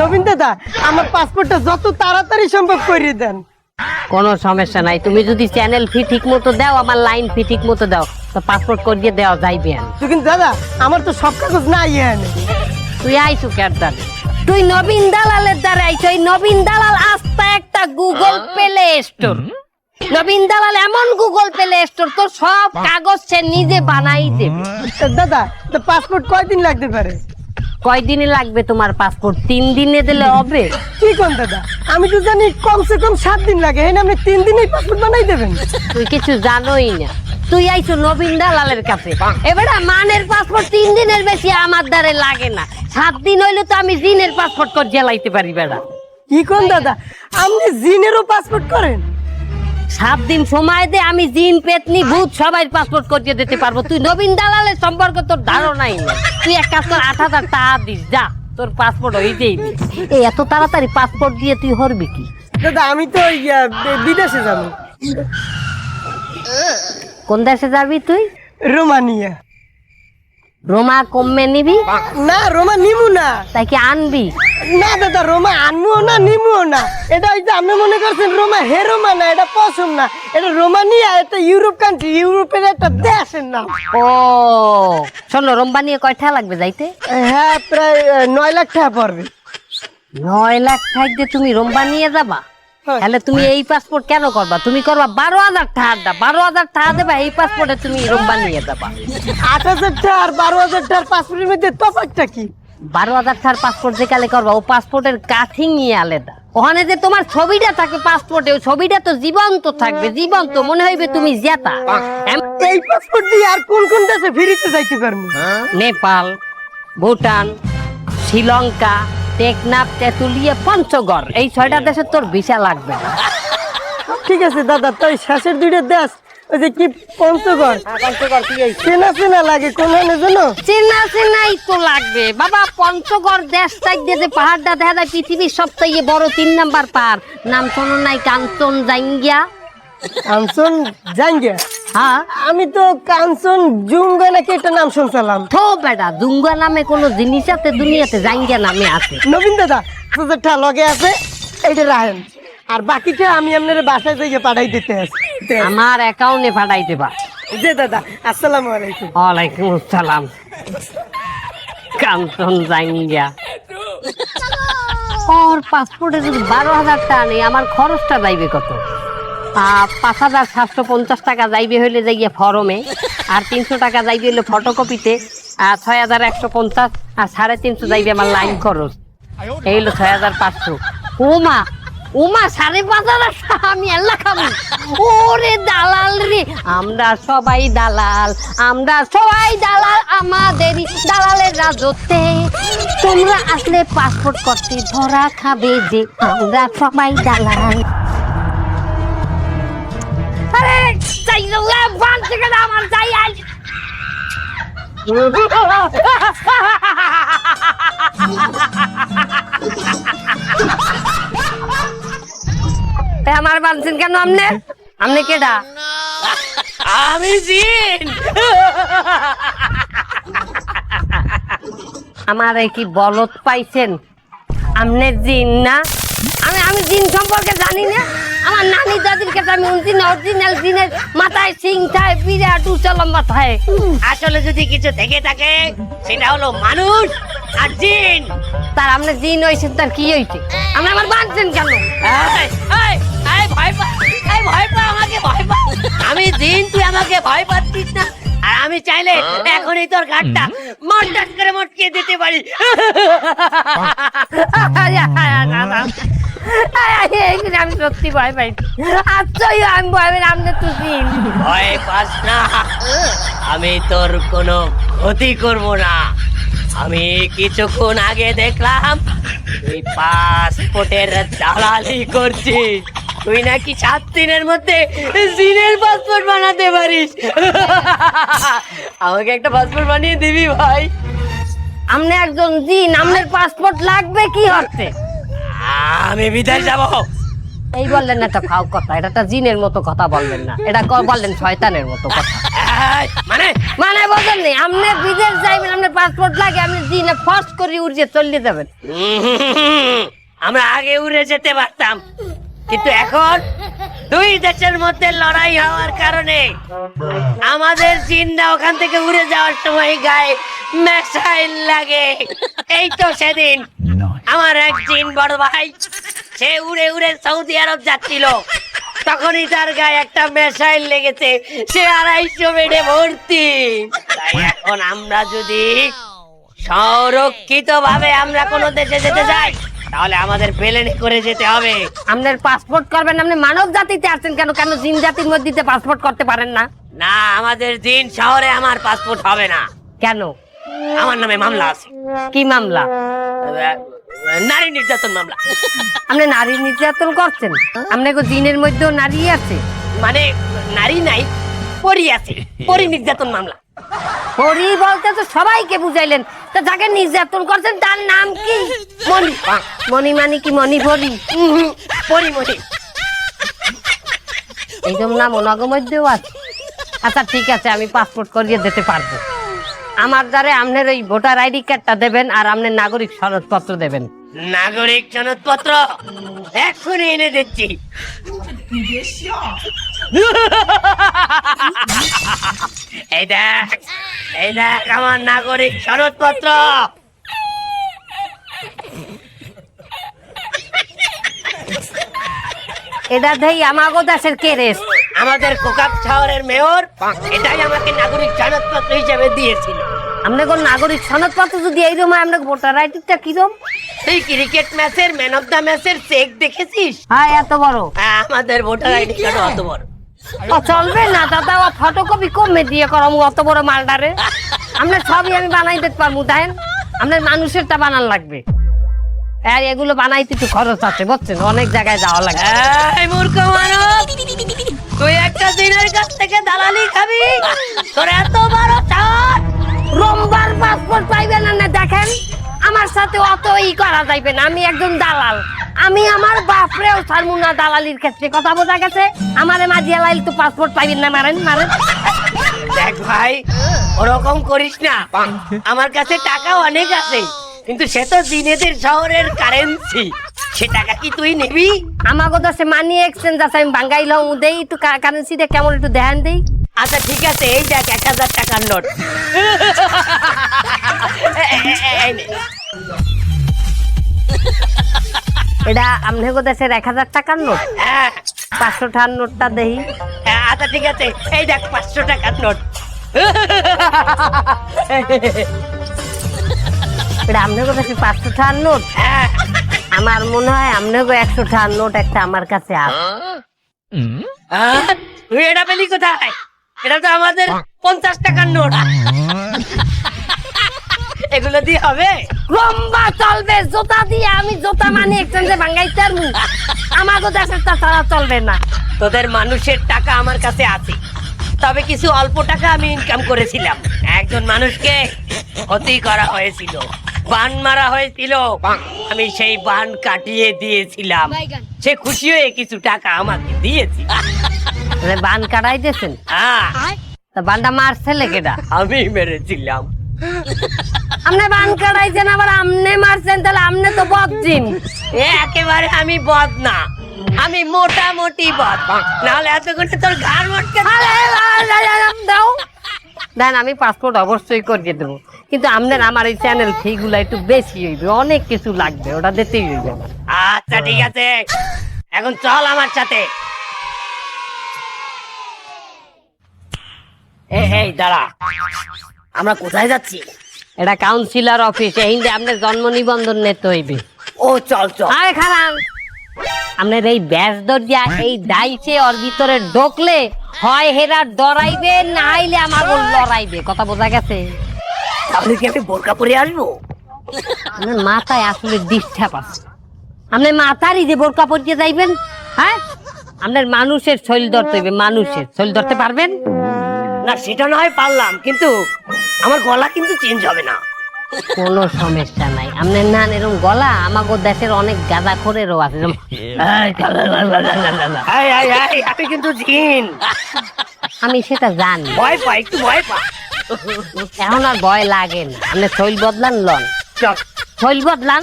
নবীন দাদা আমার পাসপোর্টটা যত তাড়াতাড়ি সম্ভব করিয়ে দেন। কোনো সমস্যা নাই তুমি যদি চ্যানেল ফি ঠিক মতো দাও আমার লাইন ফি ঠিক মতো দাও তো পাসপোর্ট করিয়ে দেওয়া যাইবে। কিন্তু দাদা আমার তো সব কাগজ নাই এখানে। তুই আইসু কের দ্বারে তুই নবীন দালালের দ্বারা আইছো এই নবীন দালাল আস্তা একটা গুগল প্লে স্টোর নবীন দালাল এমন গুগল প্লে স্টোর তোর সব কাগজ সে নিজে বানাই দেবে। দাদা তো পাসপোর্ট কয়দিন লাগতে পারে? কয়দিনে লাগবে তোমার পাসপোর্ট তিন দিনে দিলে হবে? কি কোন দাদা? আমি তো জানি কমসে কম সাত দিন লাগে। হ্যাঁ আপনি তিন দিনেই পাসপোর্ট বানাই দেবেন। তুই কিছু জানোই না। তুই আইছো নবীন দালালের কাছে। এবারে মানের পাসপোর্ট তিন দিনের বেশি আমার দ্বারে লাগে না। সাত দিন হইলে তো আমি জিনের পাসপোর্ট করে জ্বালাইতে পারি বেড়া। কি কোন দাদা? আপনি জিনেরও পাসপোর্ট করেন? সাত দিন সময় দে আমি জিন পেতনি ভূত সবাই পাসপোর্ট করিয়ে দিতে পারব। তুই নবীন দালালের সম্পর্কে তোর ধারণাই নেই। তুই এক কাজ কর আট হাজার টাকা দিস যা তোর পাসপোর্ট হইতেই দিস। এই এত তাড়াতাড়ি পাসপোর্ট দিয়ে তুই হরবি কি? দাদা আমি তো ওই, বিদেশে যাব। কোন দেশে যাবি তুই? রোমানিয়া। রোমা কমে নিবি? না রোমা নিমু না। তাই কি আনবি? না দাদা রোমা আনব না নিমুও না। এটা ওই যে আপনি মনে করছেন রোমা হে রোমা না এটা পছন্দ না। এটা রোমানিয়া এটা ইউরোপ কান্ট্রি ইউরোপের একটা দেশের নাম। ও শোনো রোম্বা নিয়ে কয়টা লাগবে যাইতে? হ্যাঁ প্রায় নয় লাখ টাকা পড়বে। নয় লাখ থাকতে তুমি রোম্বা নিয়ে যাবা? হ্যাঁ। তাহলে তুমি এই পাসপোর্ট কেন করবা? তুমি করবা বারো হাজার টাকা বারো হাজার টাকা দেবা এই পাসপোর্টে তুমি রোম্বা নিয়ে যাবা। আট হাজার টাকা আর বারো হাজার টাকার পাসপোর্টের মধ্যে তফাৎটা কি? বারো হাজার ছাড় পাসপোর্ট যে কালে করবা ও পাসপোর্টের কাঠিং নিয়ে আলাদা। ওখানে যে তোমার ছবিটা থাকে পাসপোর্টে ওই ছবিটা তো জীবন্ত থাকবে জীবন্ত মনে হইবে তুমি জেতা এই পাসপোর্ট দিয়ে আর কোন কোন দেশে ফিরিতে যাইতে পারব? নেপাল ভুটান শ্রীলঙ্কা টেকনাফ তেঁতুলিয়া পঞ্চগড়। এই ছয়টা দেশে তোর ভিসা লাগবে না। ঠিক আছে দাদা তাই শেষের দুইটা দেশ ওই যে কি পঞ্চগড়? চেনা চেনা লাগে জানো চেনা চেনাই তো লাগবে। বাবা পঞ্চগড় দেশ সাইড দিয়ে যে পাহাড়টা দেখা যায় পৃথিবীর সবথেকে বড় তিন নাম্বার পাহাড়। নাম শোনো নাই কাঞ্চন জাঙ্গিয়া কাঞ্চন জাঙ্গিয়া হ্যাঁ। আমি তো কাঞ্চন জুঙ্গা নাকি একটা নাম শুনছিলাম। থো বেটা দুঙ্গা নামে কোনো জিনিস আছে দুনিয়াতে জাঙ্গিয়া নামে আছে। নবীন দাদা লগে আছে এইটা রাখেন আর বাকিটা আমি আপনার বাসায় থেকে পাঠাই দিতে আসি আমার অ্যাকাউন্টে পাঠাইতে দেবা যে দাদা আসসালামু আলাইকুম। ওয়ালাইকুম আসসালাম। কাঞ্চন জাঙ্গিয়া। ওর পাসপোর্টে যদি বারো হাজার টাকা নেই আমার খরচটা যাইবে কত? পাঁচ হাজার সাতশো পঞ্চাশ টাকা যাইবে হইলে যাইয়ে ফরমে আর তিনশো টাকা যাইবে হইলে ফটোকপিতে আর ছয় হাজার একশো পঞ্চাশ আর সাড়ে তিনশো যাইবে আমার লাইন খরচ। এই হলো ছয় হাজার পাঁচশো। উমা উমা সাড়ে পাঁচ হাজার আমি আল্লাহ খাব। ওরে দালাল রে আমরা সবাই দালাল আমরা সবাই দালাল আমাদের দালালের রাজত্বে। তোমরা আসলে পাসপোর্ট করতে ধরা খাবে যে আমরা সবাই দালাল। আরে যাই বান আমার যাই আজ। এ, আমার বানছেন কেন আমনে? আমনে কেডা? আমি জিন। আমার এই কি বলত পাইছেন? আমনে জিন না? আমি আমি জিন সম্পর্কে জানি না। আমার নানি দাদির কাছে আমি শুনছি না অরিজিনাল জিনের মাথায় সিং থাকে বিরাট উঁচা লম্বা থাকে আসলে যদি কিছু থেকে থাকে সেটা হলো মানুষ আর জিন। তার আমনে জিন হয়েছে তার কি হয়েছে আপনি আমার বানছেন কেন? ভয় পাচ্ছিস না? আর আমি চাইলে এখনই তোর ঘাটটা মটকাট করে মটকিয়ে দিতে পারি। আমি সত্যি ভয় পাই আচ্ছা আমি ভয় পাই আমাদের তো জিন ভয় পাস না। আমি তোর কোনো ক্ষতি করব না। আমি কিছুক্ষণ আগে দেখলাম তুই পাসপোর্টের দালালি করছিস। তুই নাকি সাত দিনের মধ্যে জিনের পাসপোর্ট বানাতে পারিস? আমাকে একটা পাসপোর্ট বানিয়ে দিবি ভাই। আমনে একজন জিন আমনের পাসপোর্ট লাগবে কি হচ্ছে? আমি বিদেশ যাব। এই বললেন না একটা ফাও কথা এটা একটা জিনের মতো কথা বললেন না। এটা বললেন শয়তানের মতো কথা। মানে? মানে বলছেন নি আপনি বিদেশ যাইবেন আপনার পাসপোর্ট লাগে আপনি জিনে ফস করে উড়িয়ে চলে যাবেন। আমরা আগে উড়ে যেতে পারতাম। কিন্তু এখন দুই দেশের মধ্যে লড়াই হওয়ার কারণে আমাদের জিনরা ওখান থেকে উড়ে যাওয়ার সময় গায়ে মেসাইল লাগে। এই তো সেদিন আমার এক জিন বড় ভাই সে উড়ে উড়ে সৌদি আরব যাচ্ছিল। তখনই তার গায়ে একটা মেসাইল লেগেছে সে আড়াইশো বেডে ভর্তি। এখন আমরা যদি সংরক্ষিত ভাবে আমরা কোনো দেশে যেতে চাই তাহলে আমাদের প্লেনে করে যেতে হবে। আপনার পাসপোর্ট করবেন আপনি মানব জাতিতে আসছেন কেন? কেন জিন জাতির মধ্যে পাসপোর্ট করতে পারেন না? না আমাদের দিন শহরে আমার পাসপোর্ট হবে না। কেন? আমার নামে মামলা আছে। কি মামলা? নারী নির্যাতন মামলা। আপনি নারী নির্যাতন করছেন? আপনাকে জিনের মধ্যেও নারী আছে। মানে নারী নাই পরি আছে। পরি নির্যাতন মামলা। হরি বলতে তো সবাইকে বুঝাইলেন। তা যাকে নির্যাতন করছেন, তার নাম কি? মণি মণি মানে কি মণি ভরি? পরি এই জন্য নাম ওনাগো মধ্যেও আছে। আচ্ছা ঠিক আছে, আমি পাসপোর্ট করিয়ে দিতে পারব। আমার দ্বারে আপনার ওই ভোটার আইডি কার্ডটা দেবেন আর আপনার নাগরিক সনদপত্র দেবেন। নাগরিক সনদপত্র এক্ষুনি এনে দিচ্ছি। এই দেখ এই দেখ আমার নাগরিক সনদপত্র এটা দেই আমাগো দেশের কেরেস। আমাদের কোকাপ শহরের মেয়র এটাই আমাকে নাগরিক সনদপত্র হিসেবে দিয়েছিল। আপনি কোন নাগরিক সনদপত্র যদি এইরকম আপনাকে ভোটার আইডিটা কিরম এই ক্রিকেট ম্যাচের ম্যান অফ দ্য ম্যাচের চেক দেখেছিস? হ্যাঁ এত বড়। হ্যাঁ, আমাদের ভোটার আইডি কার্ড অত বড়। ও চলবে না দাদা ও ফটোকপি কমে দিয়ে করম অত বড় মালটারে আপনার সবই আমি বানাই দিতে পারব দেখেন? আপনার মানুষেরটা বানান লাগবে। আর এগুলো বানাইতে একটু খরচ আছে বুঝছেন? অনেক জায়গায় যাওয়া লাগে এই মূর্খ মানব তুই একটা দিনের কাছ থেকে দালালি খাবি? তোর এত বড় চাট রোমবার পাসপোর্ট আমার সাথে অত ই করা যাইবে না আমি একজন দালাল। আমি আমার বাপরেও ছাড়বো না দালালির ক্ষেত্রে কথা বোঝা গেছে? আমারে মাঝিয়া লাইল তো পাসপোর্ট পাইবেন না মারেন মারেন। দেখ ভাই ওরকম করিস না। আমার কাছে টাকা অনেক আছে কিন্তু সে তো দিনেদের শহরের কারেন্সি সে টাকা কি তুই নিবি? আমাকে তো সে মানি এক্সচেঞ্জ আছে আমি বাঙ্গাই বাঙ্গাইলাম দেই কারেন্সি দিয়ে কেমন একটু ধ্যান দেই। আচ্ছা ঠিক আছে এই দেখ এক হাজার টাকার নোট। এটা আপনাকে দেশের এক হাজার টাকার নোট। হ্যাঁ। পাঁচশো টাকার নোটটা দেই। হ্যাঁ, আচ্ছা ঠিক আছে। এই দেখ পাঁচশো টাকার নোট। এটা আপনাকে দেশের পাঁচশো টাকার নোট। হ্যাঁ। আমার মনে হয় আপনাকে একশো টাকার নোট একটা আমার কাছে আছে। এটা পেলি কোথায়? এটা তো আমাদের পঞ্চাশ টাকার নোট। এগুলো দিয়ে হবে? লম্বা চলবে জোতা দিয়ে আমি জোতা মানি এক্সচেঞ্জে ভাঙ্গাইতে পারব। আমাকে দেশের তা ছাড়া চলবে না। তোদের মানুষের টাকা আমার কাছে আছে। তবে কিছু অল্প টাকা আমি ইনকাম করেছিলাম। একজন মানুষকে ক্ষতি করা হয়েছিল। বান মারা হয়েছিল। আমি সেই বান কাটিয়ে দিয়েছিলাম। সে খুশি হয়ে কিছু টাকা আমাকে দিয়েছি তাহলে বান কাটাই দিয়েছেন হ্যাঁ। তা বানটা মারছে লেগেটা। আমি মেরেছিলাম। আপনি বান কাটাইছেন আবার আমনে মারছেন তাহলে আমনে তো বদজিন। এ একেবারে আমি বদ না আমি মোটামুটি বদ। নাহলে এতক্ষণে তোর ঘাড় মটকে দাও। দেন আমি পাসপোর্ট অবশ্যই করিয়ে দেবো। কিন্তু আপনার আমার এই চ্যানেল ফিগুলা একটু বেশি হইবে অনেক কিছু লাগবে ওটা দিতেই হইবে। আচ্ছা ঠিক আছে। এখন চল আমার সাথে। এই এই দাঁড়া। আমরা কোথায় যাচ্ছি? এটা কাউন্সিলর অফিস এই হিন্দে আপনার জন্ম নিবন্ধন নিতে হইবে। ও চল চল। আরে খারাপ। আপনার এই ব্যাস দরজা এই দাইছে ওর ভিতরে ঢোকলে হয় হেরা ডরাইবে না হইলে আমার লড়াইবে। কথা বোঝা গেছে? তাহলে কি আমি বোরকা পরে আসব? আপনার মাথায় আসলে ডিস্টার্ব আছে। আপনার মাথারই যে বোরকা পরিয়ে যাইবেন হ্যাঁ? আপনার মানুষের শৈল ধরতে হইবে মানুষের। শৈল ধরতে পারবেন? না সেটা না হয় পারলাম কিন্তু আমার গলা কিন্তু চেঞ্জ হবে না। কোনো সমস্যা নাই। আপনার না এরকম গলা আমাগো দেশের অনেক গাঁদা খোরেরও আছে আমি কিন্তু জিন। আমি সেটা জানি। ভয় পাই একটু ভয় পা। এখন আর ভয় লাগে না। আপনি শৈল বদলান লন। শৈল বদলান।